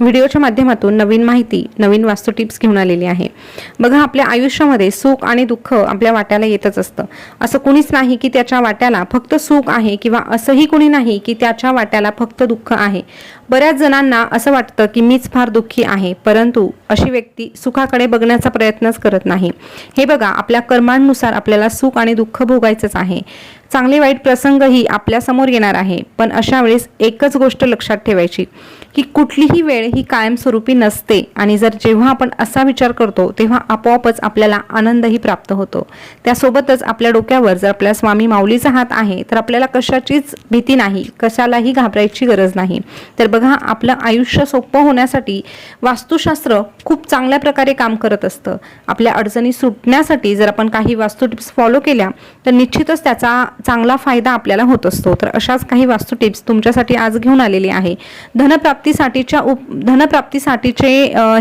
व्हिडिओच्या माध्यमातून नवीन माहिती नवीन वास्तू टिप्स घेऊन आलेली आहे. बघा आपल्या आयुष्यामध्ये सुख आणि दुःख आपल्या वाट्याला येतच असतं. असं कुणीच नाही की त्याच्या वाट्याला फक्त सुख आहे किंवा असंही कुणी नाही की त्याच्या वाट्याला फक्त दुःख आहे. बऱ्याच जणांना असं वाटतं की मीच फार दुःखी आहे परंतु अशी व्यक्ती सुखाकडे बघण्याचा प्रयत्नच करत नाही. हे बघा आपल्या कर्मांनुसार आपल्याला सुख आणि दुःख भोगायचंच आहे. चांगले वाईट प्रसंगही आपल्यासमोर येणार आहे. पण अशा वेळेस एकच गोष्ट लक्षात ठेवायची की कुठलीही वेळ ही कायमस्वरूपी नसते आणि जर जेव्हा आपण असा विचार करतो तेव्हा आपोआपच आपल्याला आनंदही प्राप्त होतो. त्यासोबतच आपल्या डोक्यावर जर आपल्या स्वामी माऊलीचा हात आहे तर आपल्याला कशाचीच भीती नाही कशालाही घाबरायची गरज नाही. तर बघा आपलं आयुष्य सोपं होण्यासाठी वास्तुशास्त्र खूप चांगल्या प्रकारे काम करत असतं. आपल्या अडचणी सुटण्यासाठी जर आपण काही वास्तू टिप्स फॉलो केल्या तर निश्चितच त्याचा चांगला फायदा आपल्याला होत असतो. तर अशाच काही वास्तू टिप्स तुमच्यासाठी आज घेऊन आलेली आहे. धनप्राप्तीसाठीच्या उप धनप्राप्तीसाठीचे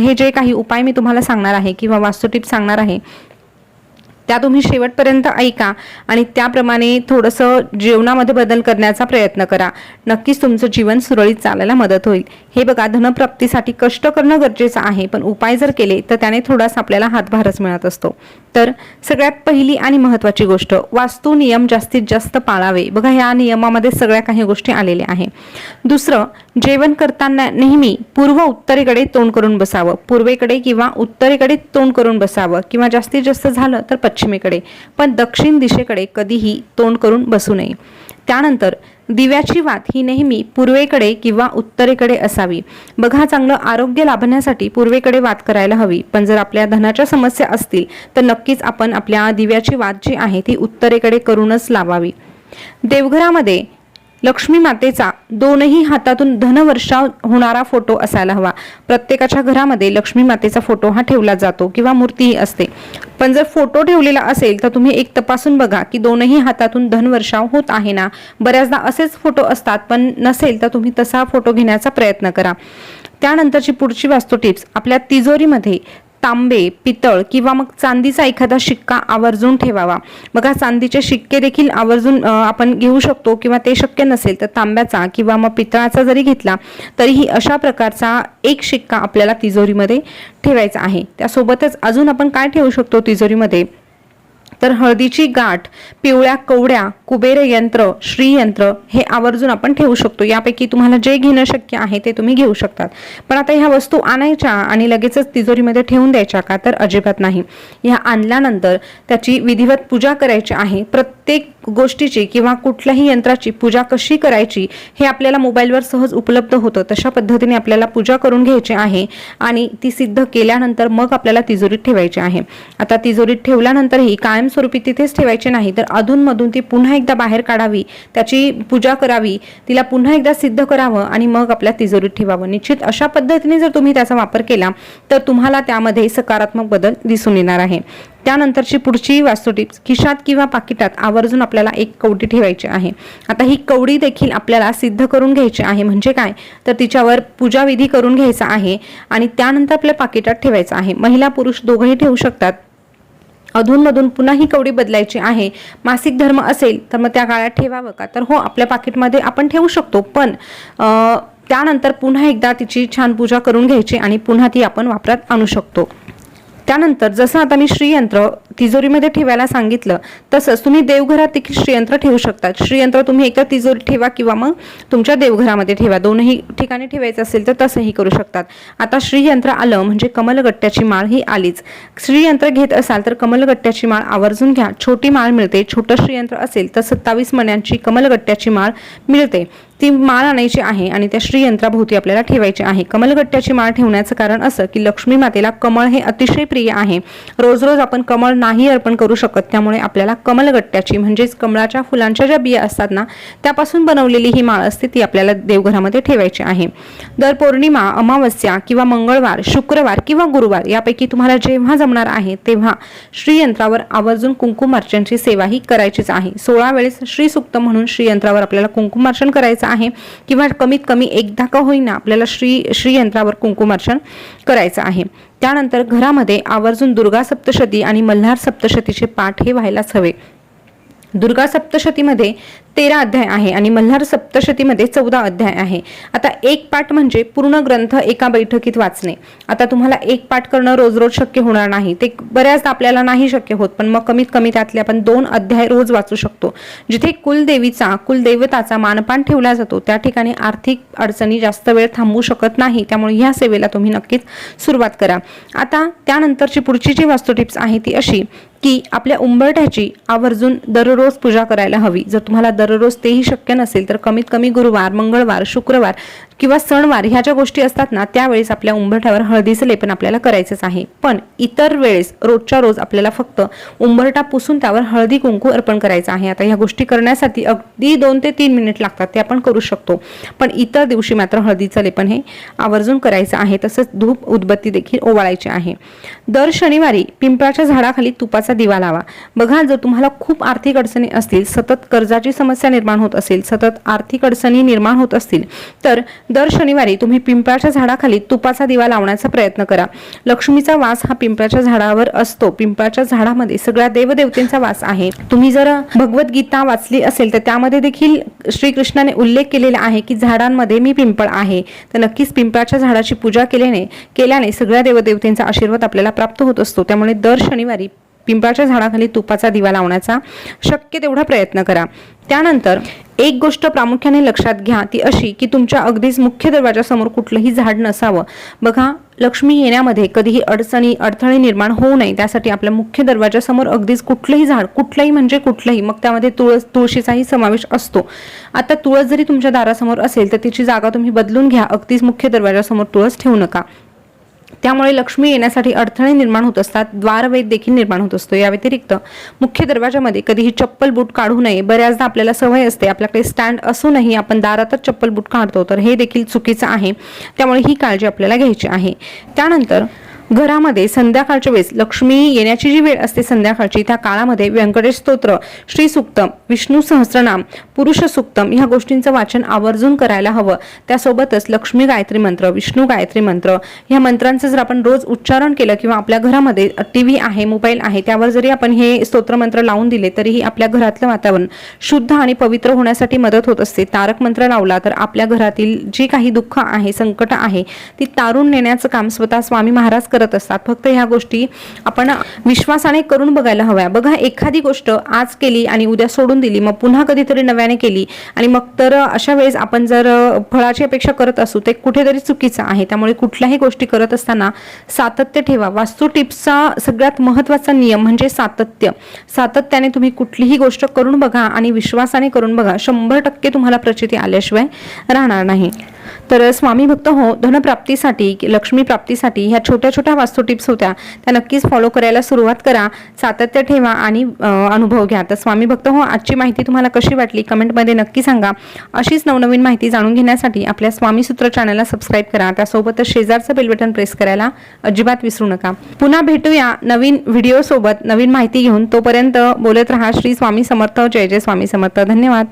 हे जे काही उपाय मी तुम्हाला सांगणार आहे किंवा वास्तू टिप्स सांगणार आहे त्या तुम्ही शेवटपर्यंत ऐका आणि त्याप्रमाणे थोडंसं जेवणामध्ये बदल करण्याचा प्रयत्न करा. नक्कीच तुमचं जीवन सुरळीत चालायला मदत होईल. हे बघा धनप्राप्तीसाठी कष्ट करणं गरजेचं आहे पण उपाय जर केले तर त्याने थोडासा आपल्याला हातभारच मिळत असतो. तर सगळ्यात पहिली आणि महत्त्वाची गोष्ट वास्तू नियम जास्तीत जास्त पाळावे. बघा ह्या नियमामध्ये सगळ्या काही गोष्टी आलेल्या आहे. दुसरं जेवण करताना नेहमी पूर्व उत्तरेकडे तोंड करून बसावं. पूर्वेकडे किंवा उत्तरेकडे तोंड करून बसावं. किंवा जास्तीत जास्त झालं तर पश्चिमेकडे पण दक्षिण दिशेकडे कधीही तोंड करून बसू नये. त्यानंतर दिव्याची वात ही नेहमी पूर्वेकडे किंवा उत्तरेकडे असावी. बघा चांगलं आरोग्य लाभण्यासाठी पूर्वेकडे वात करायला हवी. पण जर आपल्या धनाच्या समस्या असतील तर नक्कीच आपण आपल्या दिव्याची वात जी आहे ती उत्तरेकडे करूनच लावावी. देवघरामध्ये लक्ष्मी मातेचा दोनही हातातून धनवर्षाव होणारा फोटो असायला हवा. प्रत्येकाच्या घरामध्ये लक्ष्मी मातेचा फोटो हा ठेवला जातो किंवा मूर्तीही असते. पण जर फोटो ठेवलेला असेल तर तुम्ही एक तपासून बघा की दोनही हातातून धनवर्षाव होत आहे ना. बऱ्याचदा असेच फोटो असतात पण नसेल तर तुम्ही तसा फोटो घेण्याचा प्रयत्न करा. त्यानंतरची पुढची वास्तू टिप्स. आपल्या तिजोरीमध्ये तांबे पितळ किंवा मग चांदीचा एखादा शिक्का आवर्जून ठेवावा. बघा चांदीचे शिक्के देखील आवर्जून आपण घेऊ शकतो किंवा ते शक्य नसेल तर तांब्याचा किंवा मग पितळाचा जरी घेतला तरीही अशा प्रकारचा एक शिक्का आपल्याला तिजोरीमध्ये ठेवायचा आहे. त्यासोबतच अजून आपण काय ठेवू शकतो तिजोरीमध्ये? तर हळदीची गाठ पिवळ्या कवड्या कुबेर यंत्र श्रीयंत्र हे आवर्जून आपण ठेवू शकतो. यापैकी तुम्हाला जे घेणं शक्य आहे ते तुम्ही घेऊ शकतात. पण आता ह्या वस्तू आणायच्या आणि लगेचच तिजोरीमध्ये ठेवून द्यायच्या का? तर अजिबात नाही. ह्या आणल्यानंतर त्याची विधिवत पूजा करायची आहे. प्रत्येक गोष्टीची किंवा कुठल्याही यंत्राची पूजा कशी करायची हे आपल्याला मोबाईलवर सहज उपलब्ध होतं. तशा पद्धतीने आपल्याला पूजा करून घ्यायची आहे आणि ती सिद्ध केल्यानंतर मग आपल्याला तिजोरीत ठेवायची आहे. आता तिजोरीत ठेवल्यानंतरही कायम कायमस्वरूपी तिथेच ठेवायची नाही तर अधूनमधून ती पुन्हा एकदा बाहेर काढावी त्याची पूजा करावी तिला पुन्हा एकदा सिद्ध करावं आणि मग आपल्या तिजोरीत ठेवावं. निश्चित अशा पद्धतीने जर तुम्ही त्याचा वापर केला तर तुम्हाला त्यामध्ये सकारात्मक बदल दिसून येणार आहे. त्यानंतरची पुढची वास्तू टिप्स खिशात किंवा पाकिटात आवर्जून आपल्याला एक कवडी ठेवायची आहे. आता ही कवडी देखील आपल्याला सिद्ध करून घ्यायची आहे. म्हणजे काय? तर तिच्यावर पूजाविधी करून घ्यायचा आहे आणि त्यानंतर आपल्या पाकिटात ठेवायचं आहे. महिला पुरुष दोघंही ठेवू शकतात. अधूनमधून पुन्हा ही कवडी बदलायची आहे. मासिक धर्म असेल तर मग त्या काळात ठेवावं का? तर हो आपल्या पाकिटमध्ये आपण ठेवू शकतो. पण त्यानंतर पुन्हा एकदा तिची छान पूजा करून घ्यायची आणि पुन्हा ती आपण वापरात आणू शकतो. त्यानंतर जसं आता मी श्रीयंत्र तिजोरीमध्ये ठेवायला सांगितलं तसंच तुम्ही देवघरात देखील श्रीयंत्र ठेवू शकतात श्रीयंत्र तुम्ही एकतर तिजोरी ठेवा किंवा मग तुमच्या देवघरामध्ये ठेवा. दोनही ठिकाणी ठेवायचं असेल तर तसंही करू शकतात. आता श्रीयंत्र आलं म्हणजे कमलगट्ट्याची माळ ही आलीच. श्रीयंत्र घेत असाल तर कमलगट्ट्याची माळ आवर्जून घ्या. छोटी माळ मिळते. छोटं श्रीयंत्र असेल तर सत्तावीस मण्यांची कमलगट्ट्याची माळ मिळते. ती माळ आणायची आहे आणि त्या श्रीयंत्राभोवती आपल्याला ठेवायची आहे. कमलगट्ट्याची माळ ठेवण्याचं कारण असं की लक्ष्मी मातेला कमळ हे अतिशय प्रिय आहे. रोज रोज आपण कमळ नाही अर्पण करू शकत त्यामुळे आपल्याला कमलगट्ट्याची म्हणजेच कमळाच्या फुलांच्या ज्या बिया असतात ना त्यापासून बनवलेली ही माळ असते ती आपल्याला देवघरामध्ये ठेवायची आहे. दर पौर्णिमा अमावस्या किंवा मंगळवार शुक्रवार किंवा गुरुवार यापैकी तुम्हाला जेव्हा जमणार आहे तेव्हा श्रीयंत्रावर आवर्जून कुंकुमार्चनची सेवा ही करायचीच आहे. सोळा वेळेस श्रीसुक्त म्हणून श्रीयंत्रावर आपल्याला कुंकुमार्चन करायचं आहे किंवा कमीत कमी एकदा का होईना आपल्याला श्री श्रीयंत्रावर कुंकुमार्चन करायचं आहे. त्यानंतर घरामध्ये आवर्जून दुर्गा सप्तशती आणि मल्हार सप्तशतीचे पाठ हे व्हायलाच हवे. दुर्गा सप्तशतीमध्ये तेरा अध्याय आहे आणि मल्हार सप्तशतीमध्ये चौदा अध्याय आहे. आता एक पाठ म्हणजे पूर्ण ग्रंथ एका बैठकीत वाचणे. आता तुम्हाला एक पाठ करणं रोज रोज शक्य होणार नाही. ते बऱ्याचदा आपल्याला नाही शक्य होत पण मग कमीत कमी त्यातले आपण दोन अध्याय रोज वाचू शकतो. जिथे कुलदेवीचा कुलदैवताचा मानपान ठेवला जातो त्या ठिकाणी आर्थिक अडचणी जास्त वेळ थांबू शकत नाही. त्यामुळे ह्या सेवेला तुम्ही नक्कीच सुरुवात करा. आता त्यानंतरची पुढची जी वास्तू टिप्स आहे ती अशी की आपल्या उंबरठ्याची आवर्जून दररोज पूजा करायला हवी. जर तुम्हाला दररोज तेही शक्य नसेल तर कमीत कमी गुरुवार मंगळवार शुक्रवार किंवा सणवार ह्या ज्या गोष्टी असतात ना त्यावेळेस आपल्या उंबरठ्यावर हळदीचं लेपन आपल्याला करायचंच आहे. पण इतर वेळेस रोजच्या रोज आपल्याला फक्त उंबरठा पुसून त्यावर हळदी कुंकू अर्पण करायचं आहे. आता ह्या गोष्टी करण्यासाठी अगदी दोन ते तीन मिनिट लागतात ते आपण करू शकतो. पण इतर दिवशी मात्र हळदीचं लेपन हे आवर्जून करायचं आहे. तसंच धूप उदबत्ती देखील ओवाळायची आहे. दर शनिवारी पिंपळाच्या झाडाखाली तुपाचा दिवा लावा. बघा जर तुम्हाला खूप आर्थिक अडचणी असतील सतत कर्जाची समस्या निर्माण होत असेल सतत आर्थिक अडचणी निर्माण होत असतील तर दर शनिवारी तुम्ही पिंपळाच्या झाडाखाली तुपाचा दिवा लावण्याचा प्रयत्न करा. लक्ष्मीचा वास हा पिंपळाच्या झाडावर असतो. पिंपळाच्या झाडामध्ये सगळ्या देवदेवतेंचा वास आहे. तुम्ही जर भगवद्गीता वाचली असेल तर त्यामध्ये देखील श्रीकृष्णाने उल्लेख केलेला आहे की झाडांमध्ये मी पिंपळ आहे. तर नक्कीच पिंपळाच्या झाडाची पूजा केल्याने केल्याने सगळ्या देवदेवतेंचा आशीर्वाद आपल्याला प्राप्त होत असतो. त्यामुळे दर शनिवारी पिंपळाच्या झाडाखाली तुपाचा दिवा लावण्याचा शक्य तेवढा प्रयत्न करा. त्यानंतर एक गोष्ट प्रामुख्याने लक्षात घ्या ती अशी की तुमच्या अगदीच मुख्य दरवाजासमोर कुठलंही झाड नसावं. बघा लक्ष्मी येण्यामध्ये कधीही अडचणी अडथळे निर्माण होऊ नये त्यासाठी आपल्या मुख्य दरवाजासमोर अगदीच कुठलंही झाड कुठलंही म्हणजे कुठलंही मग त्यामध्ये तुळस तुळशीचाही समावेश असतो. आता तुळस जरी तुमच्या दारासमोर असेल तर तिची जागा तुम्ही बदलून घ्या. अगदीच मुख्य दरवाजासमोर तुळस ठेवू नका. त्यामुळे लक्ष्मी येण्यासाठी अडथळे निर्माण होत असतात द्वारवेद देखील निर्माण होत असतो. या व्यतिरिक्त मुख्य दरवाजामध्ये कधीही चप्पल बूट काढू नये. बऱ्याचदा आपल्याला सवय असते आपल्याकडे स्टँड असूनही आपण दारातच चप्पल बूट काढतो. तर हे देखील चुकीचं आहे. त्यामुळे ही काळजी आपल्याला घ्यायची आहे. त्यानंतर घरामध्ये संध्याकाळच्या वेळेस लक्ष्मी येण्याची जी वेळ असते संध्याकाळची त्या काळामध्ये व्यंकटेश स्तोत्र श्री सुक्तम विष्णू सहस्रनाम पुरुष सुक्तम ह्या गोष्टींचं वाचन आवर्जून करायला हवं. त्यासोबतच लक्ष्मी गायत्री मंत्र विष्णू गायत्री मंत्र ह्या मंत्रांचं जर आपण रोज उच्चारण केलं किंवा आपल्या घरामध्ये टी व्ही आहे मोबाईल आहे त्यावर जरी आपण हे स्तोत्रमंत्र लावून दिले तरीही आपल्या घरातलं वातावरण शुद्ध आणि पवित्र होण्यासाठी मदत होत असते. तारक मंत्र लावला तर आपल्या घरातील जी काही दुःख आहे संकट आहे ती तारून नेण्याचं काम स्वतः स्वामी महाराज करत असतात. फक्त ह्या गोष्टी आपण विश्वासाने करून बघायला हव्या. बघा एखादी गोष्ट आज केली आणि उद्या सोडून दिली मग पुन्हा कधीतरी नव्याने केली आणि मग तर अशा वेळेस आपण जर फळाची अपेक्षा करत असू ते कुठेतरी चुकीचं आहे. त्यामुळे कुठल्याही गोष्टी करत असताना सातत्य ठेवा. वास्तू टिप्सचा सगळ्यात महत्त्वाचा नियम म्हणजे सातत्य. सातत्याने तुम्ही कुठलीही गोष्ट करून बघा आणि विश्वासाने करून बघा. शंभर टक्के तुम्हाला प्रचिती आल्याशिवाय राहणार नाही. तर स्वामी भक्त हो धनप्राप्तीसाठी की लक्ष्मी प्राप्तीसाठी ह्या छोट्या छोट्या वास्तू टिप्स होत्या त्या नक्कीच फॉलो करायला सुरुवात करा सातत्य ठेवा आणि अनुभव घ्या. तर स्वामी भक्त हो आजची माहिती तुम्हाला कशी वाटली कमेंटमध्ये नक्की सांगा. अशीच नवनवीन माहिती जाणून घेण्यासाठी आपल्या स्वामी सूत्र चॅनलला सबस्क्राईब करा. त्यासोबतच शेजारचं बेल बटन प्रेस करायला अजिबात विसरू नका. पुन्हा भेटूया नवीन व्हिडिओसोबत नवीन माहिती घेऊन. तोपर्यंत बोलत रहा. श्री स्वामी समर्थ. जय जय स्वामी समर्थ. धन्यवाद.